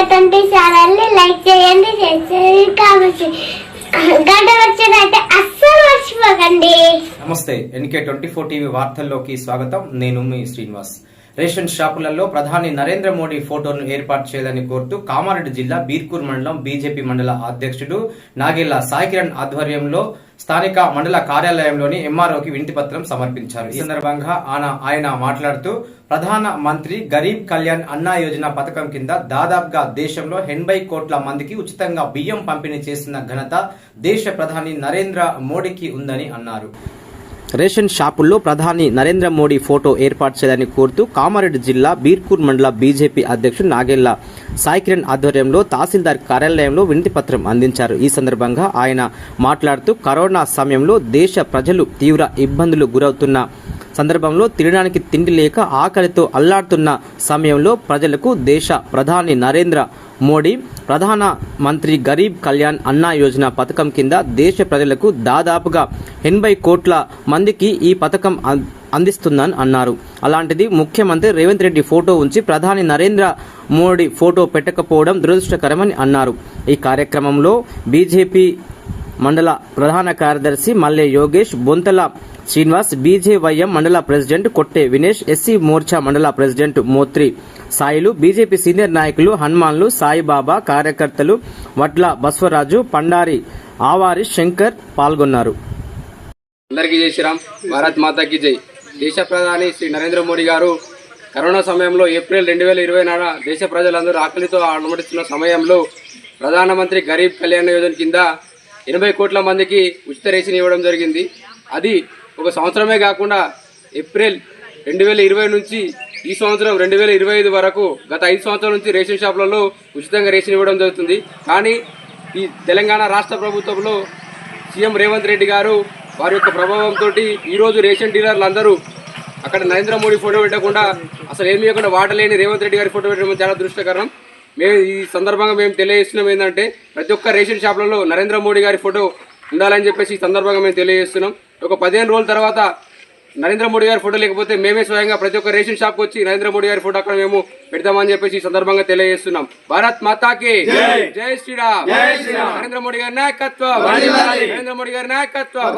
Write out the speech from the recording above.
Twenty ఛానల్ని like చేయండి కావచ్చు గంట వచ్చినట్టే అస్సలు మర్చిపోకండి. నమస్తే ఎన్కే ట్వంటీ ఫోర్ టీవీ వార్తల్లోకి స్వాగతం. నేను మీ శ్రీనివాస్. రేషన్ షాపులలో ప్రధాని నరేంద్ర మోడీ ఫోటోను ఏర్పాటు చేయాలని కోరుతూ కామారెడ్డి జిల్లా బీర్కూర్ మండలం బీజేపీ మండల అధ్యక్షుడు నాగేళ్ళ సాయికిరణ్ ఆధ్వర్యంలో స్థానిక మండల కార్యాలయంలోని ఎంఆర్ఓకి వినతి పత్రం సమర్పించారు. ఈ సందర్భంగా ఆయన మాట్లాడుతూ ప్రధాన మంత్రి గరీబ్ కళ్యాణ్ అన్నా యోజన పథకం కింద దాదాపుగా దేశంలో ఎనభై కోట్ల మందికి ఉచితంగా బియ్యం పంపిణీ చేస్తున్న ఘనత దేశ ప్రధాని నరేంద్ర మోడీకి ఉందని అన్నారు. రేషన్ షాపుల్లో ప్రధాని నరేంద్ర మోడీ ఫోటో ఏర్పాటు చేయాలని కోరుతూ కామారెడ్డి జిల్లా బీర్కూర్ మండల బీజేపీ అధ్యక్షుడు నాగేళ్ళ సాయికిరణ్ ఆధ్వర్యంలో తహసీల్దార్ కార్యాలయంలో వినతిపత్రం అందించారు. ఈ సందర్భంగా ఆయన మాట్లాడుతూ కరోనా సమయంలో దేశ ప్రజలు తీవ్ర ఇబ్బందులు గురవుతున్న సందర్భంలో తినడానికి తిండి లేక ఆకలితో అల్లాడుతున్న సమయంలో ప్రజలకు దేశ ప్రధాని నరేంద్ర మోడీ ప్రధాన మంత్రి గరీబ్ కళ్యాణ్ అన్నా యోజన పథకం కింద దేశ ప్రజలకు దాదాపుగా ఎనభై కోట్ల మందికి ఈ పథకం అందిస్తుందని అన్నారు. అలాంటిది ముఖ్యమంత్రి రేవంత్ రెడ్డి ఫోటో ఉంచి ప్రధాని నరేంద్ర మోడీ ఫోటో పెట్టకపోవడం దురదృష్టకరమని అన్నారు. ఈ కార్యక్రమంలో బీజేపీ మండల ప్రధాన కార్యదర్శి మల్లె యోగేష్ బొంతల శ్రీనివాస్ బీజేవైఎం మండల ప్రెసిడెంట్ కొట్టే వినేష్ ఎస్సీ మోర్చా మండల president Mothri Sailu BJP senior నాయకులు హనుమాన్లు సాయిబాబా కార్యకర్తలు వడ్ల బస్వరాజు పండారి ఆవారి శంకర్ పాల్గొన్నారు. అందరికీ జై శ్రీరామ్. భారత్ మాతాకి జై. దేశ ప్రధాని శ్రీ నరేంద్ర మోడీ గారు కరోనా సమయంలో ఏప్రిల్ రెండు వేల ఇరవై నాడు దేశ ప్రజలందరూ ఆకలితో అనుమతిస్తున్న సమయంలో ప్రధానమంత్రి గరీబ్ కళ్యాణ యోజన కింద ఎనభై కోట్ల మందికి ఉచిత రేషన్ ఇవ్వడం జరిగింది. అది ఒక సంవత్సరమే కాకుండా ఏప్రిల్ రెండు వేల ఇరవై నుంచి ఈ సంవత్సరం రెండు వేల ఇరవై ఐదు వరకు గత ఐదు సంవత్సరాల నుంచి రేషన్ షాపులలో ఉచితంగా రేషన్ ఇవ్వడం జరుగుతుంది. కానీ ఈ తెలంగాణ రాష్ట్ర ప్రభుత్వంలో సీఎం రేవంత్ రెడ్డి గారు వారి యొక్క ప్రభావంతో ఈరోజు రేషన్ డీలర్లు అందరూ అక్కడ నరేంద్ర మోడీ ఫోటో పెట్టకుండా అసలు ఏమి లేకుండా వాటలేని రేవంత్ రెడ్డి గారి ఫోటో పెట్టడం చాలా దృష్టకరం మేము ఈ సందర్భంగా మేము తెలియజేస్తున్నాం ఏంటంటే ప్రతి ఒక్క రేషన్ షాపులలో నరేంద్ర మోడీ గారి ఫోటో ఉండాలని చెప్పేసి ఈ సందర్భంగా మేము తెలియజేస్తున్నాం. ఒక పదిహేను రోజుల తర్వాత నరేంద్ర మోడీ గారి ఫోటో లేకపోతే మేమే స్వయంగా ప్రతి ఒక్క రేషన్ షాప్ వచ్చి నరేంద్ర మోడీ గారి ఫోటో అక్కడ మేము పెడతామని చెప్పేసి ఈ సందర్భంగా తెలియజేస్తున్నాం. భారత్ మాతాకి జై. శ్రీరామ్. నరేంద్ర మోడీ గారి నాయకత్వం. నరేంద్ర మోడీ గారి నాయకత్వం.